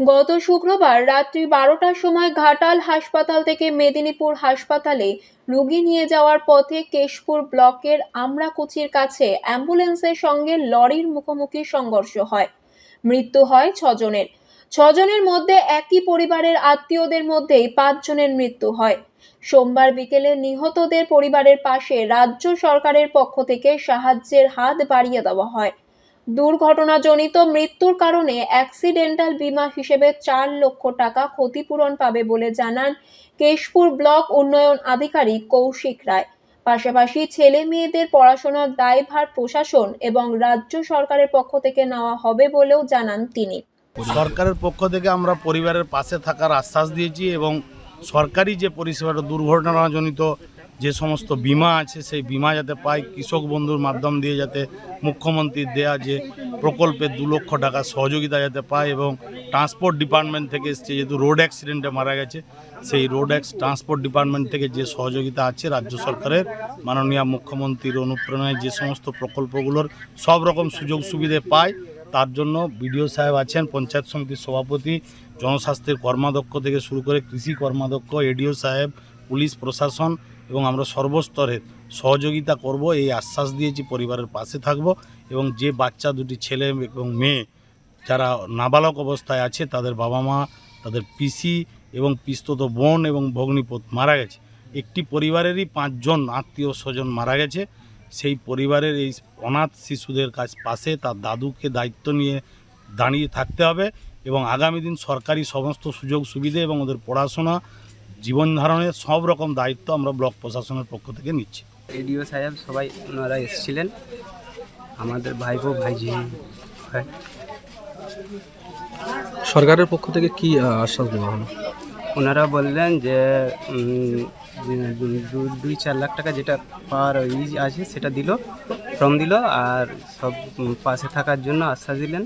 গত শুক্রবার রাত্রি বারোটার সময় ঘাটাল হাসপাতাল থেকে মেদিনীপুর হাসপাতালে রোগী নিয়ে যাওয়ার পথে কেশপুর ব্লকের আমরাকুচির কাছে অ্যাম্বুলেন্সের সঙ্গে লরির মুখোমুখি সংঘর্ষ হয়। মৃত্যু হয় ছজনের। ছজনের মধ্যে একই পরিবারের আত্মীয়দের মধ্যেই পাঁচজনের মৃত্যু হয়। সোমবার বিকেলে নিহতদের পরিবারের পাশে রাজ্য সরকারের পক্ষ থেকে সাহায্যের হাত বাড়িয়ে দেওয়া হয়। দুর্ঘটনাজনিত মৃত্যুর কারণে অ্যাক্সিডেন্টাল বীমা হিসেবে চার লক্ষ টাকা ক্ষতিপূরণ পাবে বলে জানান কেশপুর ব্লক উন্নয়ন আধিকারিক কৌশিক রায়। পাশাপাশি ছেলে মেয়েদের পড়াশোনার দায়ভার প্রশাসন এবং রাজ্য সরকারের পক্ষ থেকে নেওয়া হবে বলেও জানান তিনি। সরকারের পক্ষ থেকে আমরা পরিবারের পাশে থাকার আশ্বাস দিয়েছি এবং সরকারি যে পরিষেবাটা দুর্ঘটনাজনিত যে সমস্ত বিমা আছে, সেই বিমা যাতে পায় কৃষক বন্ধুর মাধ্যম দিয়ে যাতে মুখ্যমন্ত্রীর দেয়া যে প্রকল্পের দু লক্ষ টাকা সহযোগিতা যাতে পায় এবং ট্রান্সপোর্ট ডিপার্টমেন্ট থেকে এসছে, যেহেতু রোড অ্যাক্সিডেন্টে মারা গেছে, সেই রোড অ্যাক্স, ট্রান্সপোর্ট ডিপার্টমেন্ট থেকে যে সহযোগিতা আছে রাজ্য সরকারের, মাননীয় মুখ্যমন্ত্রীর অনুপ্রেরণায় যে সমস্ত প্রকল্পগুলোর সব রকম সুযোগ সুবিধে পায়, তার জন্য বিডিও সাহেব আছেন, পঞ্চায়েত সমিতির সভাপতি, জনস্বাস্থ্যের কর্মাধ্যক্ষ থেকে শুরু করে কৃষি কর্মাধ্যক্ষ, এডিও সাহেব পুলিশ প্রশাসন এবং আমরা সর্বস্তরের সহযোগিতা করব, এই আশ্বাস দিয়েছি, পরিবারের পাশে থাকব এবং যে বাচ্চা, দুটি ছেলে এবং মেয়ে যারা নাবালক অবস্থায় আছে, তাদের বাবা মা, তাদের পিসি এবং পিস্তত বোন এবং ভগ্নিপত মারা গেছে। একটি পরিবারেরই পাঁচজন আত্মীয় স্বজন মারা গেছে। সেই পরিবারের এই অনাথ শিশুদের কাছ পাশে তার দাদুকে দায়িত্ব নিয়ে দাঁড়িয়ে থাকতে হবে এবং আগামী দিন সরকারি সমস্ত সুযোগ সুবিধে এবং ওদের পড়াশোনা জীবন ধারণের সব রকম দায়িত্ব আমরা ব্লক প্রশাসনের পক্ষ থেকে নিচ্ছি। এডিও সাহেব সবাই ওনারা এসেছিলেন। আমাদের ভাইপো ভাইঝি হয়। সরকারের পক্ষ থেকে কি আশ্বাস দেওয়া হলো? ওনারা বললেন যে দুই চার লাখ টাকা যেটা পাওয়ার ই আছে সেটা দিল ফর্ম দিল আর সব পাশে থাকার জন্য আশ্বাস দিলেন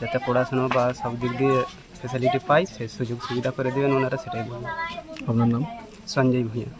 যাতে পড়াশোনা বা সব দিক দিয়ে ফেসিলিটি পাই সে সুযোগ সুবিধা করে দেবেন ওনারা সেটাই বলবেন আপনার নাম? সঞ্জয় ভূঁইয়া।